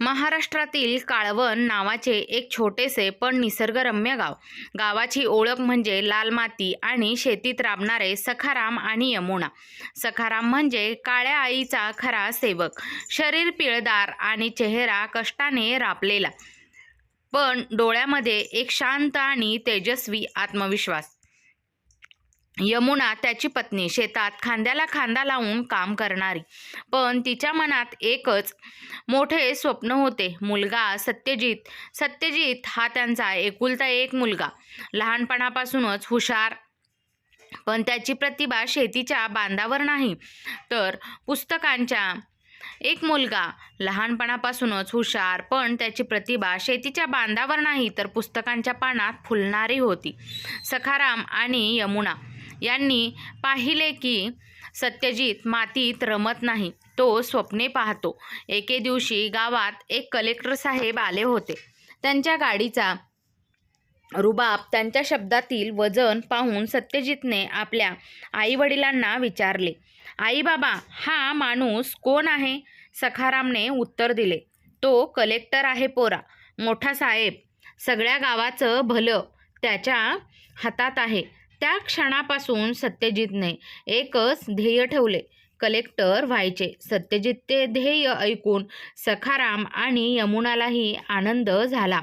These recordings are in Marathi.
महाराष्ट्रातील काळवण नावाचे एक छोटेसे पण निसर्गरम्य गाव. गावाची ओळख म्हणजे लाल माती आणि शेतीत राबणारे सखाराम आणि यमुना. सखाराम म्हणजे काळ्या आईचा खरा सेवक. शरीर पिळदार आणि चेहरा कष्टाने रापलेला. पण डोळ्यामध्ये एक शांत आणि तेजस्वी आत्मविश्वास. यमुना त्याची पत्नी शेतात खांद्याला खांदा लावून काम करणारी. पण तिच्या मनात एकच मोठे स्वप्न होते. मुलगा सत्यजित. सत्यजित हा त्यांचा एकुलता एक मुलगा. लहानपणापासूनच हुशार. पण त्याची प्रतिभा शेतीच्या बांधावर नाही. तर पुस्तकांच्या एक मुलगा लहानपणापासूनच हुशार. पण त्याची प्रतिभा शेतीच्या बांधावर नाही तर पुस्तकांच्या पानात फुलणारी होती. सखाराम आणि यमुना. यांनी पाहिले की सत्यजित मातीत रमत नाही. तो स्वप्ने पाहतो. एके दिवशी गावात एक कलेक्टर साहेब आले होते. त्यांच्या गाडीचा रुबाब त्यांच्या शब्दातील वजन पाहून सत्यजितने आपल्या आईवडिलांना विचारले आई बाबा हा माणूस कोण आहे? सखारामने उत्तर दिले तो कलेक्टर आहे पोरा. मोठा साहेब. सगळ्या गावाचं भलं त्याच्या हातात आहे. त्या क्षणापासून सत्यजितने एकच ध्येय ठेवले. कलेक्टर व्हायचे. सत्यजित ते ध्येय ऐकून सखाराम आणि यमुनालाही आनंद झाला.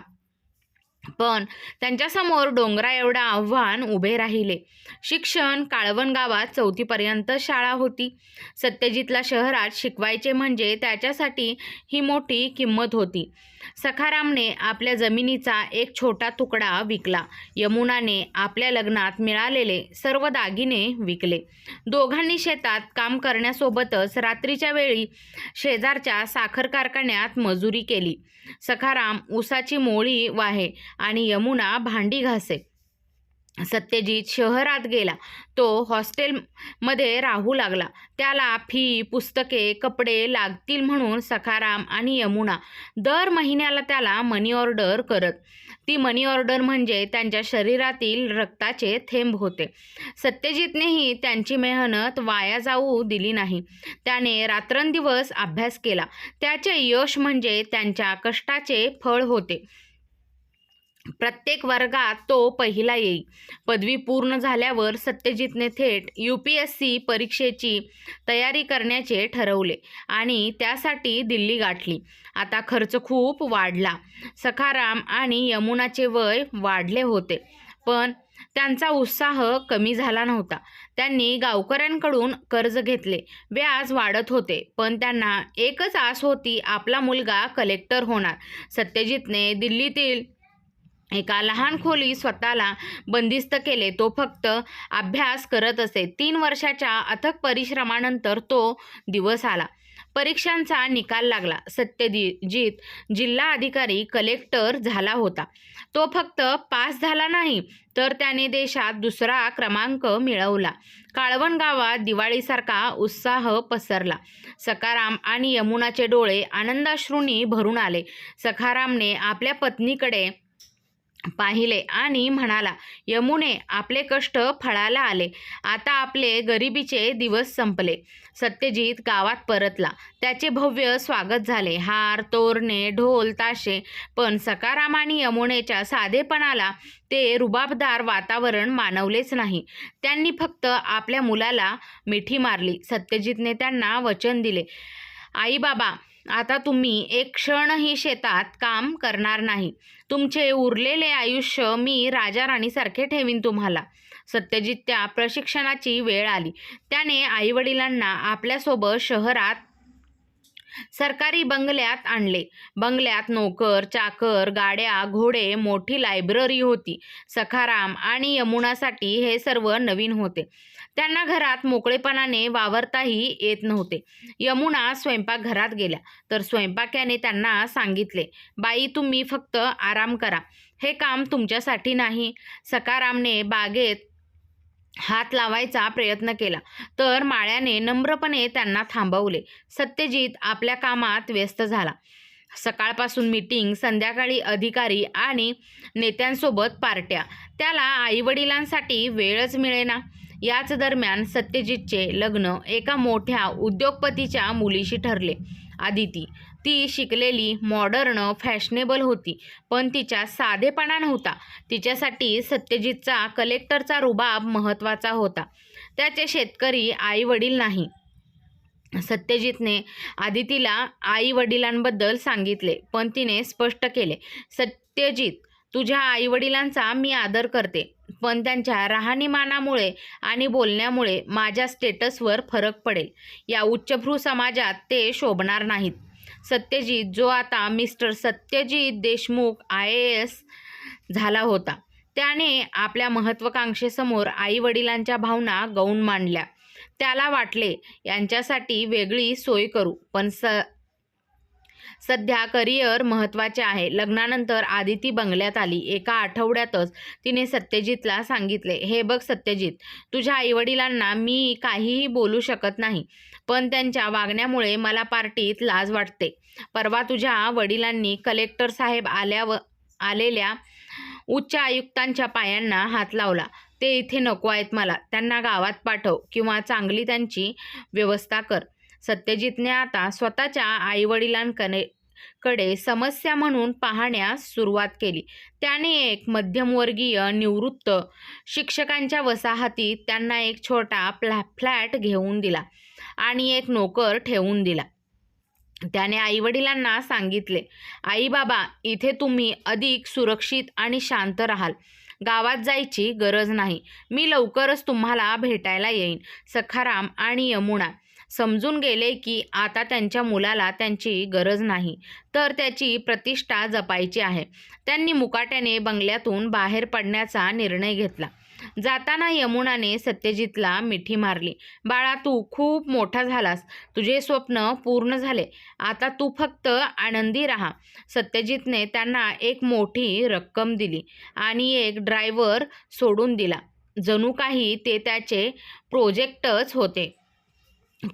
पण त्यांच्यासमोर डोंगरा एवढं आव्हान उभे राहिले. शिक्षण काळवण गावात चौथीपर्यंत शाळा होती. सत्यजितला शहरात शिकवायचे म्हणजे त्याच्यासाठी ही मोठी किंमत होती. सखारामने आपल्या जमिनीचा एक छोटा तुकडा विकला. यमुनाने आपल्या लग्नात मिळालेले सर्व दागिने विकले. दोघांनी शेतात काम करण्यासोबतच रात्रीच्या वेळी शेजारच्या साखर कारखान्यात मजुरी केली. सखाराम ऊसाची मोळी वाहे आणि यमुना भांडी घासे. सत्यजित शहरात गेला. तो हॉस्टेलमध्ये राहू लागला. त्याला फी पुस्तके कपडे लागतील म्हणून सखाराम आणि यमुना दर महिन्याला त्याला मनी ऑर्डर करत. ती मनी ऑर्डर म्हणजे त्यांच्या शरीरातील रक्ताचे थेंब होते. सत्यजितनेही त्यांची मेहनत वाया जाऊ दिली नाही. त्याने रात्रंदिवस अभ्यास केला. त्याचे यश म्हणजे त्यांच्या कष्टाचे फळ होते. प्रत्येक वर्गात तो पहिला येई पदवी पूर्ण झाल्यावर सत्यजितने थेट यू पी एस सी परीक्षेची तयारी करण्याचे ठरवले आणि त्यासाठी दिल्ली गाठली. आता खर्च खूप वाढला. सखाराम आणि यमुनाचे वय वाढले होते. पण त्यांचा उत्साह कमी झाला नव्हता. त्यांनी गावकऱ्यांकडून कर्ज घेतले. व्याज वाढत होते. पण त्यांना एकच आस होती आपला मुलगा कलेक्टर होणार. सत्यजितने दिल्लीतील एका लहान खोली स्वतःला बंदिस्त केले तो फक्त अभ्यास करत असे. तीन वर्षाच्या अथक परिश्रमानंतर तो दिवस आला. परीक्षांचा निकाल लागला. सत्यजित जिल्हा अधिकारी कलेक्टर झाला होता. तो फक्त पास झाला नाही तर त्याने देशात दुसरा क्रमांक मिळवला. काळवण गावात दिवाळीसारखा उत्साह पसरला. सकाराम आणि यमुनाचे डोळे आनंदाश्रूंनी भरून आले. सखारामने आपल्या पत्नीकडे पाहिले आणि म्हणाला यमुने आपले कष्ट फळाला आले. आता आपले गरिबीचे दिवस संपले. सत्यजित गावात परतला. त्याचे भव्य स्वागत झाले. हार तोरणे ढोल ताशे. पण सकाराम आणि यमुनेच्या साधेपणाला ते रुबाबदार वातावरण मानवलेच नाही. त्यांनी फक्त आपल्या मुलाला मिठी मारली. सत्यजितने त्यांना वचन दिले. आई बाबा आता तुम्ही एक क्षणही शेतात काम करणार नाही. तुमचे उरलेले आयुष्य मी राजा राणीसारखे ठेवीन तुम्हाला. सत्यजित त्या प्रशिक्षणाची वेळ आली. त्याने आईवडिलांना आपल्यासोबत शहरात सरकारी बंगल्यात आणले. बंगल्यात नोकर चाकर गाड्या घोडे मोठी लायब्ररी होती. सखाराम आणि यमुनासाठी हे सर्व नवीन होते. त्यांना घरात मोकळेपणाने वावरताही येत नव्हते. यमुना स्वयंपाकघरात गेल्या. तर स्वयंपाक्याने त्यांना सांगितले बाई तुम्ही फक्त आराम करा. हे काम तुमच्यासाठी नाही. सकारामने बागेत हात लावायचा प्रयत्न केला. तर माळ्याने नम्रपणे त्यांना थांबवले. सत्यजित आपल्या कामात व्यस्त झाला. सकाळपासून मीटिंग संध्याकाळी अधिकारी आणि नेत्यांसोबत पार्ट्या. त्याला आईवडिलांसाठी वेळच मिळेना. याच दरम्यान सत्यजितचे लग्न एका मोठ्या उद्योगपतीच्या मुलीशी ठरले. आदिती ती शिकलेली मॉडर्न फॅशनेबल होती पण तिच्या साधेपणा नव्हता. तिच्यासाठी सत्यजितचा कलेक्टरचा रुबाब महत्त्वाचा होता. त्याचे शेतकरी आई वडील नाही. सत्यजितने आदितीला आई वडिलांबद्दल सांगितले पण तिने स्पष्ट केले सत्यजित तुझ्या आई वडिलांचा मी आदर करते. पण त्यांच्या राहणीमानामुळे आणि बोलण्यामुळे माझ्या स्टेटसवर फरक पडेल. या उच्चभ्रू समाजात ते शोभणार नाहीत. सत्यजित जो आता mister Satyajit Deshmukh I A S झाला होता त्याने आपल्या महत्त्वाकांक्षेसमोर आई वडिलांच्या भावना गौण मांडल्या. त्याला वाटले यांच्यासाठी वेगळी सोय करू पण स सध्या करिअर महत्त्वाचे आहे. लग्नानंतर आदिती बंगल्यात आली. एका आठवड्यातच तिने सत्यजितला सांगितले हे बघ सत्यजित तुझ्या आईवडिलांना मी काहीही बोलू शकत नाही पण त्यांच्या वागण्यामुळे मला पार्टीत लाज वाटते. परवा तुझ्या वडिलांनी कलेक्टर साहेब आल्यावर आलेल्या उच्च आयुक्तांच्या पायांना हात लावला. ते इथे नको आहेत मला. त्यांना गावात पाठव किंवा चांगली त्यांची व्यवस्था कर. सत्यजितने आता स्वतःच्या आईवडिलांकडे कडे समस्या म्हणून पाहण्यास सुरुवात केली. त्याने एक मध्यमवर्गीय निवृत्त शिक्षकांच्या वसाहतीत त्यांना एक छोटा फ्लॅ फ्लॅट घेऊन दिला आणि एक नोकर ठेवून दिला. त्याने आईवडिलांना सांगितले आई बाबा इथे तुम्ही अधिक सुरक्षित आणि शांत राहाल. गावात जायची गरज नाही. मी लवकरच तुम्हाला भेटायला येईन. सखाराम आणि यमुना समजून गेले की आता त्यांच्या मुलाला त्यांची गरज नाही तर त्याची प्रतिष्ठा जपायची आहे. त्यांनी मुकाट्याने बंगल्यातून बाहेर पडण्याचा निर्णय घेतला. जाताना यमुनाने सत्यजितला मिठी मारली बाळा तू खूप मोठा झालास. तुझे स्वप्न पूर्ण झाले. आता तू फक्त आनंदी राहा. सत्यजितने त्यांना एक मोठी रक्कम दिली आणि एक ड्रायव्हर सोडून दिला. जणू काही ते त्याचे प्रोजेक्टच होते.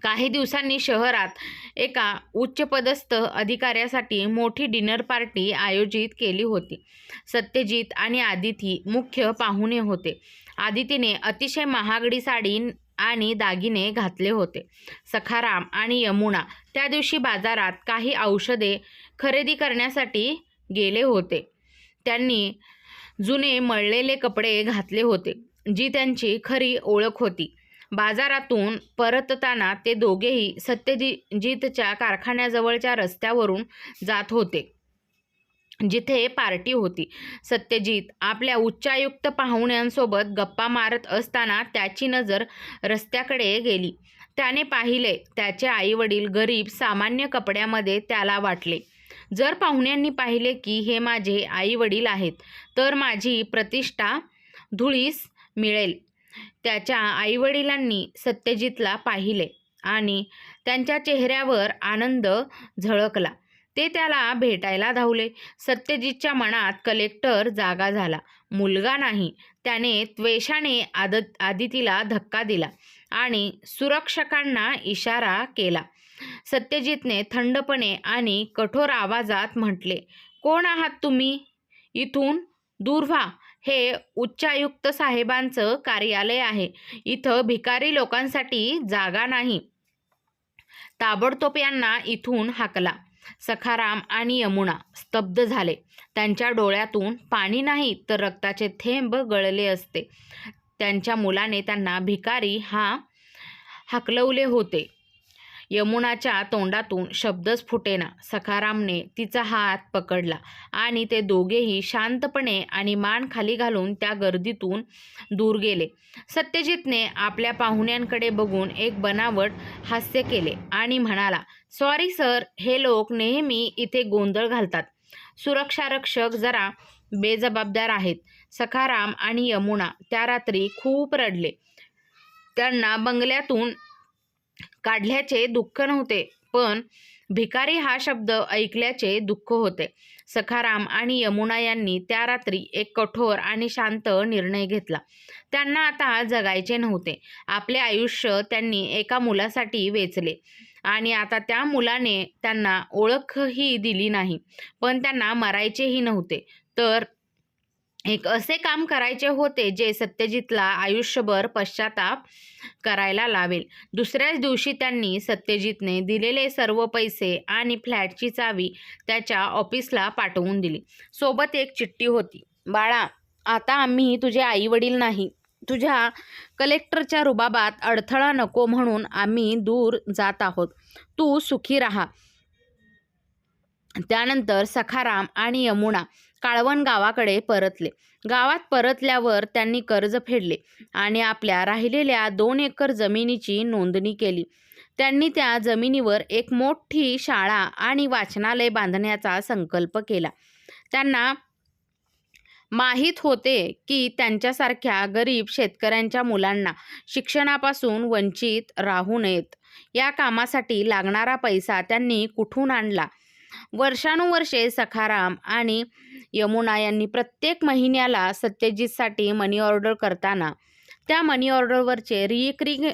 काही दिवसांनी शहरात एका उच्चपदस्थ अधिकाऱ्यासाठी मोठी डिनर पार्टी आयोजित केली होती. सत्यजित आणि आदिती मुख्य पाहुणे होते. आदितीने अतिशय महागडी साडी आणि दागिने घातले होते. सखाराम आणि यमुना त्या दिवशी बाजारात काही औषधे खरेदी करण्यासाठी गेले होते. त्यांनी जुने मळलेले कपडे घातले होते जी त्यांची खरी ओळख होती. बाजारातून परतताना ते दोघेही सत्यजितच्या कारखान्याजवळच्या रस्त्यावरून जात होते जिथे पार्टी होती. सत्यजित आपल्या उच्चायुक्त पाहुण्यांसोबत गप्पा मारत असताना त्याची नजर रस्त्याकडे गेली. त्याने पाहिले त्याचे आईवडील गरीब सामान्य कपड्यामध्ये त्याला वाटले. जर पाहुण्यांनी पाहिले की हे माझे आईवडील आहेत तर माझी प्रतिष्ठा धुळीस मिळेल. त्याच्या आईवडिलांनी सत्यजितला पाहिले आणि त्यांच्या चेहऱ्यावर आनंद झळकला. ते त्याला भेटायला धावले. सत्यजितच्या मनात कलेक्टर जागा झाला. मुलगा नाही त्याने त्वेषाने आदत आदितीला धक्का दिला आणि सुरक्षकांना इशारा केला. सत्यजितने थंडपणे आणि कठोर आवाजात म्हटले कोण आहात तुम्ही? इथून दूर व्हा. हे उच्चायुक्त साहेबांचं कार्यालय आहे. इथं भिकारी लोकांसाठी जागा नाही. ताबडतोब यांना इथून हाकला. सखाराम आणि यमुना स्तब्ध झाले. त्यांच्या डोळ्यातून पाणी नाही तर रक्ताचे थेंब गळले असते. त्यांच्या मुलाने त्यांना भिकारी हा हाकलवले होते. यमुनाच्या तोंडातून शब्दच फुटेना. सखारामने तिचा हात पकडला आणि ते दोघेही शांतपणे आणि मान खाली घालून त्या गर्दीतून दूर गेले. सत्यजितने आपल्या पाहुण्यांकडे बघून एक बनावट हास्य केले आणि म्हणाला सॉरी सर हे लोक नेहमी इथे गोंधळ घालतात. सुरक्षारक्षक जरा बेजबाबदार आहेत सखाराम आणि यमुना त्या रात्री खूप रडले. त्यांना बंगल्यातून काढल्याचे दुःख नव्हते पण भिकारी हा शब्द ऐकल्याचे दुःख होते. सखाराम आणि यमुना यांनी त्या रात्री एक कठोर आणि शांत निर्णय घेतला. त्यांना आता जगायचे नव्हते. आपले आयुष्य त्यांनी एका मुलासाठी वेचले आणि आता त्या मुलाने त्यांना ओळखही दिली नाही पण त्यांना मरायचेही नव्हते. तर एक असे काम करायचे होते जे सत्यजितला आयुष्यभर पश्चाताप करायला लावेल. दुसऱ्याच दिवशी त्यांनी सत्यजितने दिलेले सर्व पैसे आणि फ्लॅटची चावी त्याच्या ऑफिसला पाठवून दिली. सोबत एक चिठ्ठी होती. बाळा आता आम्ही तुझे आई वडील नाही. तुझ्या कलेक्टरच्या रुबाबात अडथळा नको म्हणून आम्ही दूर जात आहोत. तू सुखी राहा. त्यानंतर सखाराम आणि यमुना काळवण गावाकडे परतले. गावात परतल्यावर त्यांनी कर्ज फेडले आणि आपल्या राहिलेल्या दोन एकर जमिनीची नोंदणी केली. त्यांनी त्या जमिनीवर एक मोठी शाळा आणि वाचनालय बांधण्याचा संकल्प केला. त्यांना माहीत होते की त्यांच्यासारख्या गरीब शेतकऱ्यांच्या मुलांना शिक्षणापासून वंचित राहू नयेत. या कामासाठी लागणारा पैसा त्यांनी कुठून आणला? वर्षानुवर्षे सखाराम आणि यमुना यांनी प्रत्येक महिन्याला सत्यजितसाठी मनी ऑर्डर करताना त्या मनी ऑर्डरवरचे रिकरिंग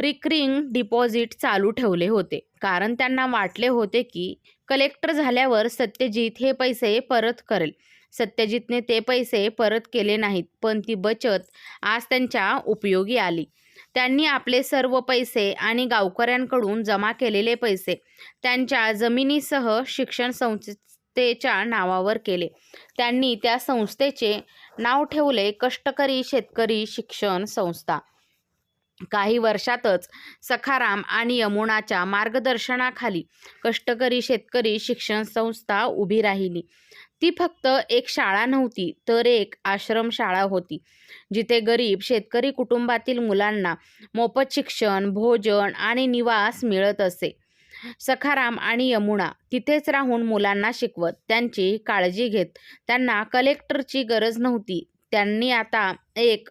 रिकरिंग डिपॉझिट चालू ठेवले होते. कारण त्यांना वाटले होते की कलेक्टर झाल्यावर सत्यजित हे पैसे परत करेल. सत्यजितने ते पैसे परत केले नाहीत पण ती बचत आज त्यांच्या उपयोगी आली. त्यांनी आपले सर्व पैसे आणि गावकऱ्यांकडून जमा केलेले पैसे त्यांच्या जमिनीसह शिक्षण संस्थेच्या नावावर केले. त्यांनी त्या संस्थेचे नाव ठेवले कष्टकरी शेतकरी शिक्षण संस्था. काही वर्षातच सखाराम आणि यमुनाच्या मार्गदर्शनाखाली कष्टकरी शेतकरी शिक्षण संस्था उभी राहिली. ती फक्त एक शाळा नव्हती तर एक आश्रमशाळा होती जिथे गरीब शेतकरी कुटुंबातील मुलांना मोफत शिक्षण भोजन आणि निवास मिळत असे. सखाराम आणि यमुना तिथेच राहून मुलांना शिकवत त्यांची काळजी घेत. त्यांना कलेक्टरची गरज नव्हती. त्यांनी आता एक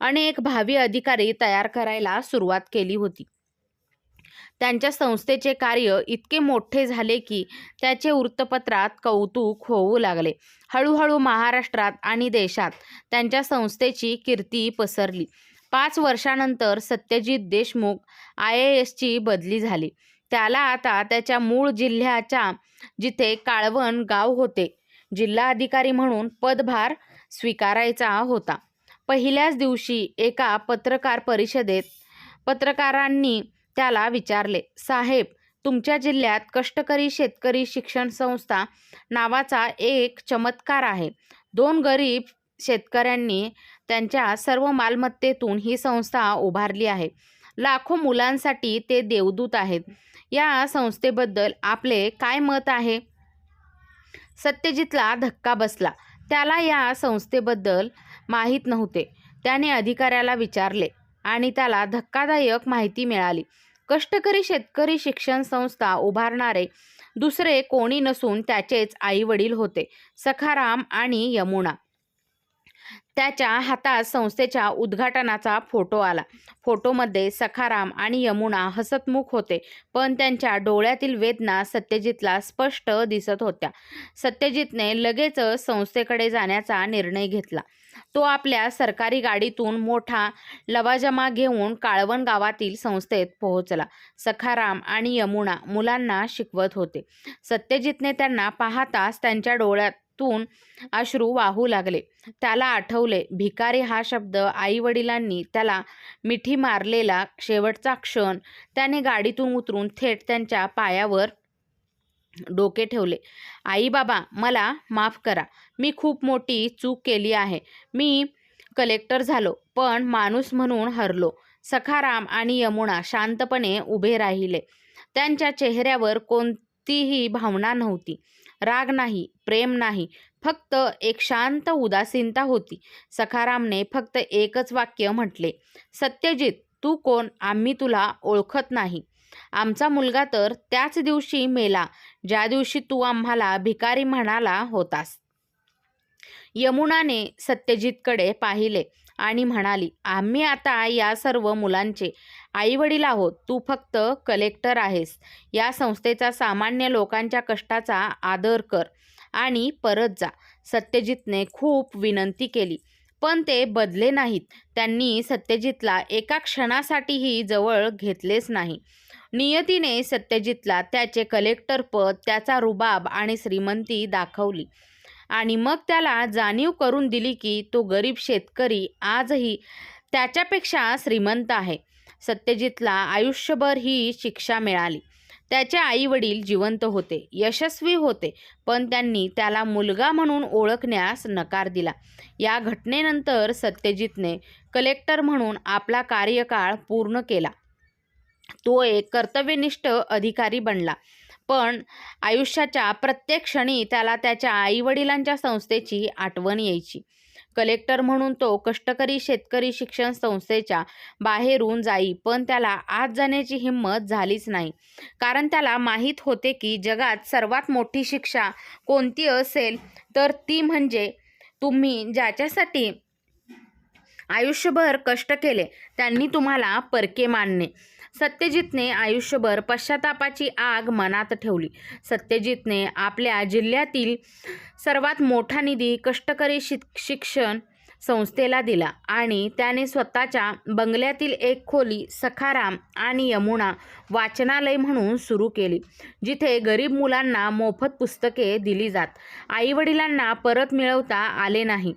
अनेक भावी अधिकारी तयार करायला सुरुवात केली होती. त्यांच्या संस्थेचे कार्य इतके मोठे झाले की त्याचे वृत्तपत्रात कौतुक होऊ लागले. हळूहळू महाराष्ट्रात आणि देशात त्यांच्या संस्थेची कीर्ती पसरली. पाच वर्षानंतर सत्यजित देशमुख आय ए एसची बदली झाली. त्याला आता त्याच्या मूळ जिल्ह्याच्या जिथे काळवण गाव होते जिल्हाधिकारी म्हणून पदभार स्वीकारायचा होता. पहिल्याच दिवशी एका पत्रकार परिषदेत पत्रकारांनी त्याला विचारले साहेब तुमच्या जिल्ह्यात कष्टकरी शेतकरी शिक्षण संस्था नावाचा एक चमत्कार आहे. दोन गरीब शेतकऱ्यांनी त्यांच्या सर्व मालमत्तेतून ही संस्था उभारली आहे. लाखो मुलांसाठी ते देवदूत आहेत. या संस्थेबद्दल आपले काय मत आहे? सत्यजितला धक्का बसला. त्याला या संस्थेबद्दल माहीत नव्हते. त्याने अधिकाऱ्याला विचारले आणि त्याला धक्कादायक माहिती मिळाली. कष्टकरी शेतकरी शिक्षण संस्था उभारणारे दुसरे कोणी नसून त्याचेच आई वडील होते. सखाराम आणि यमुना. त्याच्या हातात संस्थेच्या उद्घाटनाचा फोटो आला. फोटोमध्ये सखाराम आणि यमुना हसतमुख होते पण त्यांच्या डोळ्यातील वेदना सत्यजितला स्पष्ट दिसत होत्या. सत्यजितने लगेच संस्थेकडे जाण्याचा निर्णय घेतला. तो आपल्या सरकारी गाडीतून मोठा लवाजमा घेऊन काळवण गावातील संस्थेत पोहोचला. सखाराम आणि यमुना मुलांना शिकवत होते. सत्यजितने त्यांना पाहताच त्यांच्या डोळ्यातून अश्रू वाहू लागले. त्याला आठवले भिकारी हा शब्द आई वडिलांनी त्याला मिठी मारलेला शेवटचा क्षण. त्याने गाडीतून उतरून थेट त्यांच्या पायावर डोके ठेवले. आई बाबा मला माफ करा. मी खूप मोठी चूक केली आहे. मी कलेक्टर झालो पण माणूस म्हणून हरलो. सखाराम आणि यमुना शांतपणे उभे राहिले. त्यांच्या चेहऱ्यावर कोणतीही भावना नव्हती. राग नाही प्रेम नाही. फक्त एक शांत उदासीनता होती. सखारामने फक्त एकच वाक्य म्हटले. सत्यजित तू कोण? आम्ही तुला ओळखत नाही. आमचा मुलगा तर त्याच दिवशी मेला ज्या दिवशी तू आम्हाला भिकारी म्हणाला होतास. यमुनाने सत्यजितकडे पाहिले आणि म्हणाली आम्ही आता या सर्व मुलांचे आईवडील आहोत. तू फक्त कलेक्टर आहेस. या संस्थेचा सामान्य लोकांच्या कष्टाचा आदर कर आणि परत जा. सत्यजितने खूप विनंती केली पण ते बदले नाहीत. त्यांनी सत्यजितला एका क्षणासाठीही जवळ घेतलेच नाही. नियतीने सत्यजितला त्याचे कलेक्टर पद त्याचा रुबाब आणि श्रीमंती दाखवली. आणि मग त्याला जाणीव करून दिली की तो गरीब शेतकरी आजही त्याच्यापेक्षा श्रीमंत आहे. सत्यजितला आयुष्यभर ही शिक्षा मिळाली. त्याचे आई वडील जिवंत होते यशस्वी होते पण त्यांनी त्याला मुलगा म्हणून ओळखण्यास नकार दिला. या घटनेनंतर सत्यजितने कलेक्टर म्हणून आपला कार्यकाळ पूर्ण केला. तो एक कर्तव्यनिष्ठ अधिकारी बनला. पण आयुष्याच्या प्रत्येक क्षणी त्याला त्याच्या आईवडिलांच्या संस्थेची आठवण यायची. कलेक्टर म्हणून तो कष्टकरी शेतकरी शिक्षण संस्थेच्या बाहेरून जाई पण त्याला आत जाण्याची हिंमत झालीच नाही. कारण त्याला माहीत होते की जगात सर्वात मोठी शिक्षा कोणती असेल तर ती म्हणजे तुम्ही ज्याच्यासाठी आयुष्यभर कष्ट केले त्यांनी तुम्हाला परके मानणे. सत्यजितने आयुष्यभर पश्चातापाची आग मनात ठेवली. सत्यजितने आपल्या जिल्ह्यातील सर्वात मोठा निधी कष्टकरी शिक शिक्षण संस्थेला दिला आणि त्याने स्वतःच्या बंगल्यातील एक खोली सखाराम आणि यमुना वाचनालय म्हणून सुरू केली जिथे गरीब मुलांना मोफत पुस्तके दिली जात. आईवडिलांना परत मिळवता आले नाही.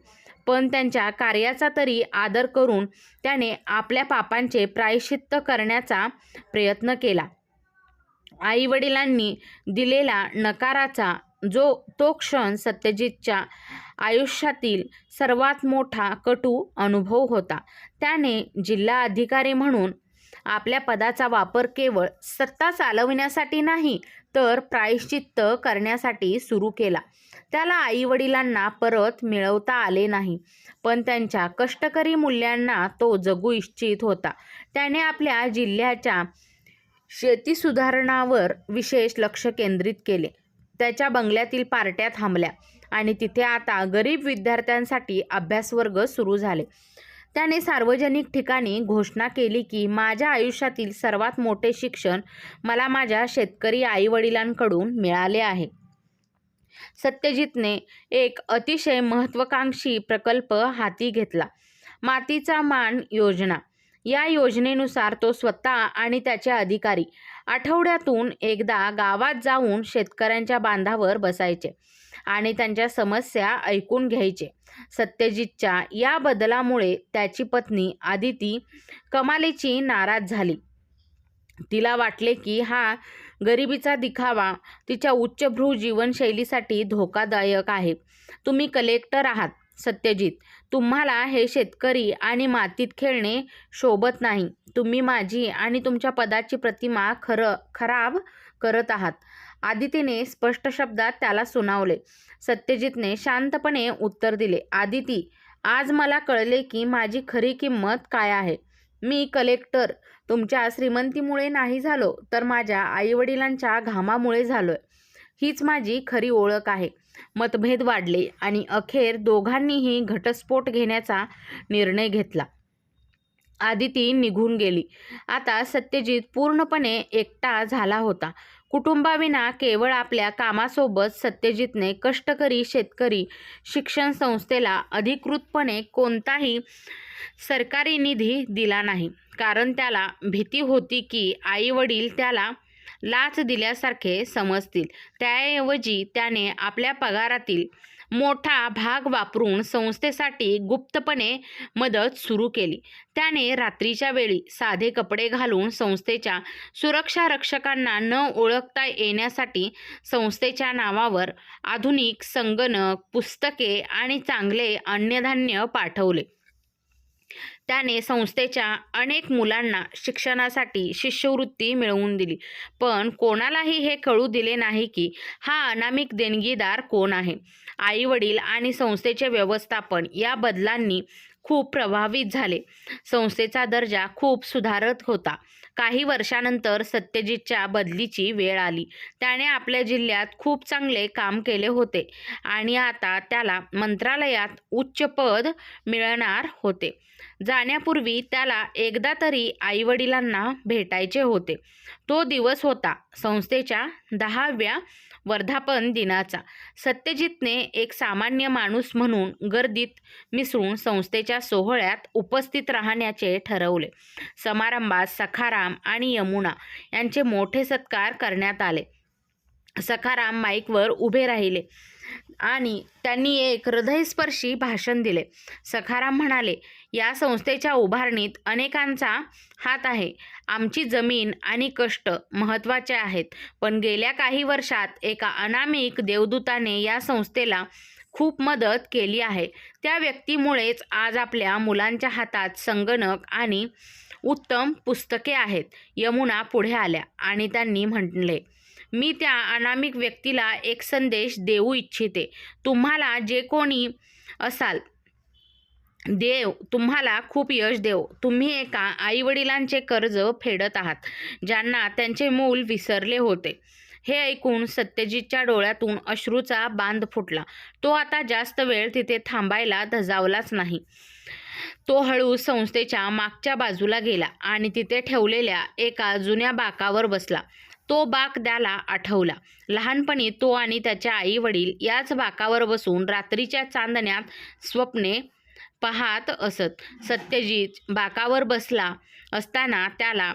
पण त्यांच्या कार्याचा तरी आदर करून त्याने आपल्या पापांचे प्रायश्चित्त करण्याचा प्रयत्न केला. आईवडिलांनी दिलेला नकाराचा जो तो क्षण सत्यजितच्या आयुष्यातील सर्वात मोठा कटू अनुभव होता. त्याने जिल्हा अधिकारी म्हणून आपल्या पदाचा वापर केवळ सत्ता चालवण्यासाठी नाही तर प्रायश्चित्त करण्यासाठी सुरू केला. त्याला आईवडिलांना परत मिळवता आले नाही. पण त्यांच्या कष्टकरी मूल्यांना तो जगू इच्छित होता. त्याने आपल्या जिल्ह्याच्या शेती सुधारणावर विशेष लक्ष केंद्रित केले. त्याच्या बंगल्यातील पार्ट्या थांबल्या आणि तिथे आता गरीब विद्यार्थ्यांसाठी अभ्यासवर्ग सुरू झाले. त्याने सार्वजनिक ठिकाणी घोषणा केली की माझ्या आयुष्यातील सर्वात मोठे शिक्षण मला माझ्या शेतकरी आईवडिलांकडून मिळाले आहे. सत्यजितने एक अतिशय महत्त्वाकांक्षी प्रकल्प हाती घेतला. मातीचा मान योजना. या योजनेनुसार तो स्वतः आणि त्याचे अधिकारी आठवड्यातून एकदा गावात जाऊन शेतकऱ्यांच्या बांधावर बसायचे आणि त्यांच्या समस्या ऐकून घ्यायचे. सत्यजितच्या या बदलामुळे त्याची पत्नी आदिती कमालीची नाराज झाली. तिला वाटले की हा गरिबीचा दिखावा तिच्या उच्चभ्रू जीवनशैलीसाठी धोकादायक आहे. तुम्ही कलेक्टर आहात सत्यजित. तुम्हाला हे शेतकरी आणि मातीत खेळणे शोभत नाही. तुम्ही माझी आणि तुमच्या पदाची प्रतिमा खरं खराब करत आहात. आदितीने स्पष्ट शब्दात त्याला सुनावले. सत्यजितने शांतपणे उत्तर दिले. आदिती आज मला कळले की माझी खरी किंमत काय आहे? मी कलेक्टर. तुमच्या श्रीमंतीमुळे नाही झालो तर माझ्या आईवडिलांच्या घामामुळे झालोय. हीच माझी खरी ओळख आहे. मतभेद वाढले आणि अखेर दोघांनीही घटस्फोट घेण्याचा निर्णय घेतला. आदिती निघून गेली. आता सत्यजित पूर्णपणे एकटा झाला होता. कुटुंबाविना केवळ आपल्या कामासोबत सत्यजितने कष्टकरी शेतकरी शिक्षण संस्थेला अधिकृतपणे कोणताही सरकारी निधी दिला नाही. कारण त्याला भीती होती की आई वडील त्याला लाच दिल्यासारखे समजतील. त्याऐवजी त्याने आपल्या पगारातील मोठा भाग वापरून संस्थेसाठी गुप्तपणे मदत सुरू केली. त्याने रात्रीच्या वेळी साधे कपडे घालून संस्थेच्या सुरक्षा रक्षकांना न ओळखता येण्यासाठी संस्थेच्या नावावर आधुनिक संगणक पुस्तके आणि चांगले अन्नधान्य पाठवले. त्याने संस्थेच्या अनेक मुलांना शिक्षणासाठी शिष्यवृत्ती मिळवून दिली. पण कोणालाही हे कळू दिले नाही की हा अनामिक देणगीदार कोण आहे? आई वडील आणि संस्थेचे व्यवस्थापन या बदलांनी खूप प्रभावित झाले. संस्थेचा दर्जा खूप सुधारत होता. काही वर्षानंतर सत्यजितच्या बदलीची वेळ आली. त्याने आपल्या जिल्ह्यात खूप चांगले काम केले होते आणि आता त्याला मंत्रालयात उच्च पद मिळणार होते. जाण्यापूर्वी त्याला एकदा तरी आईवडिलांना भेटायचे होते. तो दिवस होता संस्थेच्या दहाव्या वर्धापन दिनाचा. सत्यजितने एक सामान्य माणूस म्हणून गर्दीत मिसळून संस्थेच्या सोहळ्यात उपस्थित राहण्याचे ठरवले. समारंभात सखाराम आणि यमुना यांचे मोठे सत्कार करण्यात आले. सखाराम माईकवर उभे राहिले. आणि त्यांनी एक हृदयस्पर्शी भाषण दिले. सखाराम म्हणाले या संस्थेच्या उभारणीत अनेकांचा हात आहे. आमची जमीन आणि कष्ट महत्त्वाचे आहेत. पण गेल्या काही वर्षात एका अनामिक देवदूताने या संस्थेला खूप मदत केली आहे. त्या व्यक्तीमुळेच आज आपल्या मुलांच्या हातात संगणक आणि उत्तम पुस्तके आहेत. यमुना पुढे आल्या आणि त्यांनी म्हटले मी त्या अनामिक व्यक्तीला एक संदेश देऊ इच्छिते. तुम्हाला जे कोणी असाल देव तुम्हाला खूप यश देव. तुम्ही एका आईवडिलांचे कर्ज फेडत आहात ज्यांना त्यांचे मूल विसरले होते. हे ऐकून सत्यजितच्या डोळ्यातून अश्रूचा बांध फुटला. तो आता जास्त वेळ तिथे थांबायला धजावलाच नाही. तो हळू संस्थेच्या मागच्या बाजूला गेला आणि तिथे ठेवलेल्या एका जुन्या बाकावर बसला. तो बाक त्याला आठवला. लहानपणी तो आणि त्याचे आई वडील याच बाकावर बसून रात्रीच्या चांदण्यात स्वप्ने पाहात असत. सत्यजित बाकावर बसला असताना त्याला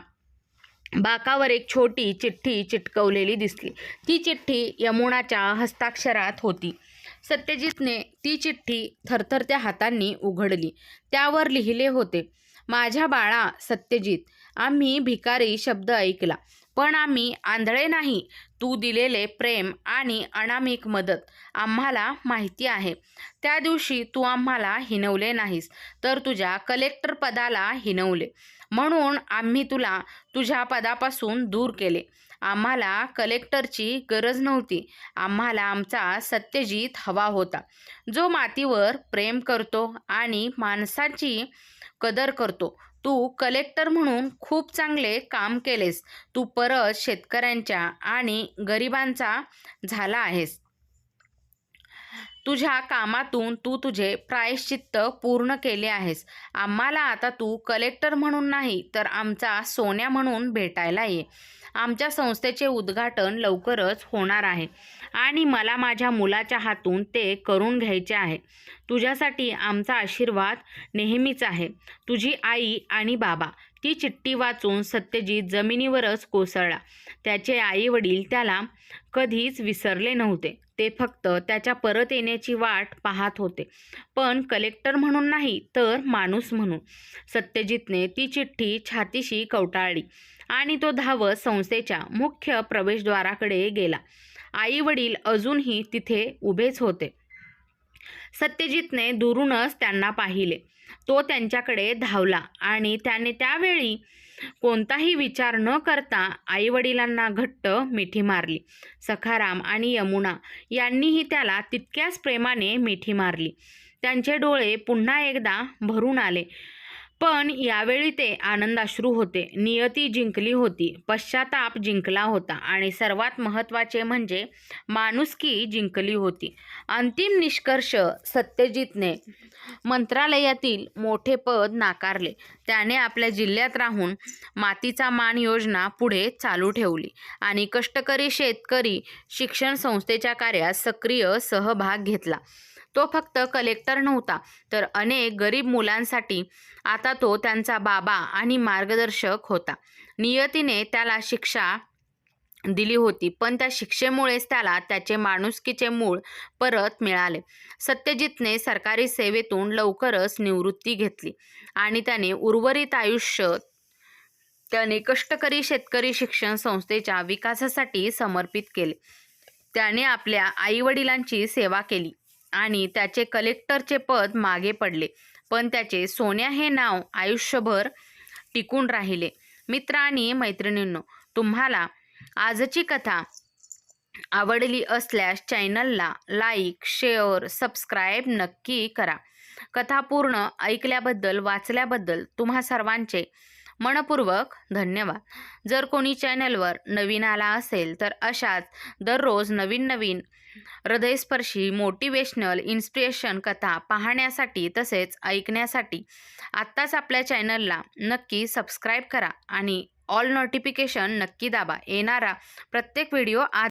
बाकावर एक छोटी चिठ्ठी चिटकवलेली दिसली. ती चिठ्ठी यमुनाच्या हस्ताक्षरात होती. सत्यजितने ती चिठ्ठी थरथरत्या हातांनी उघडली. त्यावर लिहिले होते माझ्या बाळा सत्यजित आम्ही भिकारी शब्द ऐकला. पण आम्ही आंधळे नाही. तू दिलेले प्रेम आणि अनामिक मदत आम्हाला माहिती आहे. त्या दिवशी तू आम्हाला हिनवले नाहीस तर तुझ्या कलेक्टर पदाला हिनवले म्हणून आम्ही तुला तुझ्या पदापासून दूर केले. आम्हाला कलेक्टरची गरज नव्हती. आम्हाला आमचा सत्यजित हवा होता. जो मातीवर प्रेम करतो आणि माणसाची कदर करतो तू कलेक्टर म्हणून खूप चांगले काम केलेस. तू परत शेतकऱ्यांच्या आणि गरिबांचा झाला आहेस. तुझ्या कामातून तू तुझे प्रायश्चित्त पूर्ण केले आहेस. आम्हाला आता तू कलेक्टर म्हणून नाही तर आमचा सोन्या म्हणून भेटायला ये. आमच्या संस्थेचे उद्घाटन लवकरच होणार आहे. आणि मला माझ्या मुलाच्या हातून ते करून घ्यायचे आहे. तुझ्यासाठी आमचा आशीर्वाद नेहमीच आहे. तुझी आई आणि बाबा ती चिठ्ठी वाचून सत्यजित जमिनीवरच कोसळला. त्याचे आई वडील त्याला कधीच विसरले नव्हते. ते फक्त त्याच्या परत येण्याची वाट पाहत होते. पण कलेक्टर म्हणून नाही तर माणूस म्हणून. सत्यजितने ती चिठ्ठी छातीशी कवटाळली. आणि तो धावत संस्थेच्या मुख्य प्रवेशद्वाराकडे गेला. आई वडील अजूनही तिथे उभेच होते. सत्यजितने दुरूनच त्यांना पाहिले. तो त्यांच्याकडे धावला आणि त्याने त्यावेळी कोणताही विचार न करता आईवडिलांना घट्ट मिठी मारली. सखाराम आणि यमुना यांनीही त्याला तितक्याच प्रेमाने मिठी मारली. त्यांचे डोळे पुन्हा एकदा भरून आले. पण यावेळी ते आनंदाश्रू होते. नियती जिंकली होती. पश्चाताप जिंकला होता आणि सर्वात महत्त्वाचे म्हणजे माणुसकी जिंकली होती. अंतिम निष्कर्ष सत्यजितने मंत्रालयातील मोठे पद नाकारले. त्याने आपल्या जिल्ह्यात राहून मातीचा मान योजना पुढे चालू ठेवली आणि कष्टकरी शेतकरी शिक्षण संस्थेच्या कार्यात सक्रिय सहभाग घेतला. तो फक्त कलेक्टर नव्हता तर अनेक गरीब मुलांसाठी आता तो त्यांचा बाबा आणि मार्गदर्शक होता. नियतीने त्याला शिक्षा दिली होती पण त्या शिक्षेमुळेच त्याला त्याचे माणुसकीचे मूळ परत मिळाले. सत्यजितने सरकारी सेवेतून लवकरच निवृत्ती घेतली आणि त्याने उर्वरित आयुष्य त्याने कष्टकरी शेतकरी शिक्षण संस्थेच्या विकासासाठी समर्पित केले. त्याने आपल्या आईवडिलांची सेवा केली. आणि त्याचे कलेक्टरचे पद मागे पडले. पण त्याचे सोन्या हे नाव आयुष्यभर टिकून राहिले. मित्र आणि मैत्रिणींनो तुम्हाला आजची कथा आवडली असल्यास चॅनलला लाईक शेअर सबस्क्राईब नक्की करा. कथा पूर्ण ऐकल्याबद्दल वाचल्याबद्दल तुम्हा सर्वांचे मनपूर्वक धन्यवाद. जर कोणी चॅनलवर नवीन आला असेल तर अशाच दररोज नवीन नवीन हृदयस्पर्शी मोटिवेशनल इन्स्पिरेशन कथा पाहण्यासाठी तसेच ऐकण्यासाठी आत्ताच आपल्या चॅनलला नक्की सबस्क्राईब करा आणि ऑल नोटिफिकेशन नक्की दाबा. येणारा प्रत्येक व्हिडिओ आज